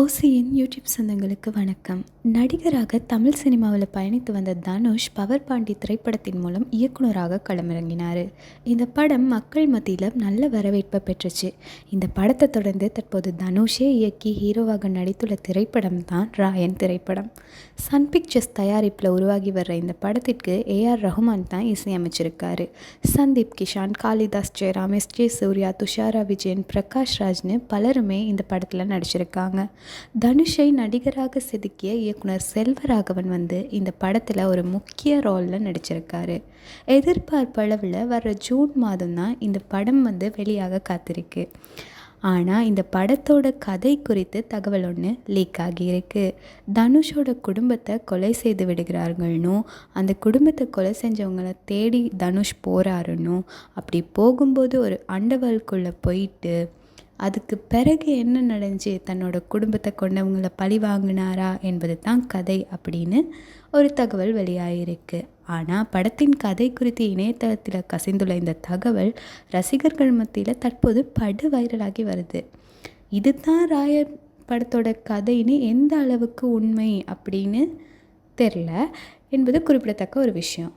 ஓசியின் YouTube சொந்தங்களுக்கு வணக்கம். நடிகராக தமிழ் சினிமாவில் பயணித்து வந்த தனுஷ் பவர் பாண்டி திரைப்படத்தின் மூலம் இயக்குனராக களமிறங்கினார். இந்த படம் மக்கள் மத்தியில் நல்ல வரவேற்பை பெற்றுச்சு. இந்த படத்தை தொடர்ந்து தற்போது தனுஷே இயக்கி ஹீரோவாக நடித்துள்ள திரைப்படம் தான் ராயன் திரைப்படம். சன் பிக்சர்ஸ் தயாரிப்பில் உருவாகி வர்ற இந்த படத்திற்கு ஏஆர் ரஹ்மான் தான் இசையமைச்சிருக்காரு. சந்தீப் கிஷான் காளிதாஸ் ஜெயராம் எஸ் ஜே சூர்யா துஷாரா விஜயன் பிரகாஷ் ராஜ்னு பலருமே இந்த படத்தில் நடிச்சிருக்காங்க. தனுஷை நடிகராக செதுக்கிய இயக்குனர் செல்வராகவன் வந்து இந்த படத்தில் ஒரு முக்கிய ரோலில் நடிச்சிருக்காரு. எதிர்பார்ப்பளவில் வர்ற ஜூன் மாதம் தான் இந்த படம் வந்து வெளியாக காத்திருக்கு. ஆனால் இந்த படத்தோட கதை குறித்து தகவல் ஒன்று லீக் ஆகியிருக்கு. தனுஷோட குடும்பத்தை கொலை செய்து விடுகிறார்கள்னும் அந்த குடும்பத்தை கொலை செஞ்சவங்கள தேடி தனுஷ் போகிறாருன்னும் அப்படி போகும்போது ஒரு அண்டவல்குள்ளே போயிட்டு அதுக்கு பிறகு என்ன நடந்துச்சு? தன்னோட குடும்பத்தை கொண்டவங்கள பழி வாங்கினாரா என்பது தான் கதை அப்படின்னு ஒரு தகவல் வெளியாகிருக்கு ஆனால் படத்தின் கதை குறித்து இணையதளத்தில் கசிந்துள்ள இந்த தகவல் ரசிகர்கள் மத்தியில் தற்போது படு வைரலாகி வருது. இதுதான் ராயர் படத்தோட கதைன்னு எந்த அளவுக்கு உண்மை அப்படின்னு தெரில என்பது குறிப்பிடத்தக்க ஒரு விஷயம்.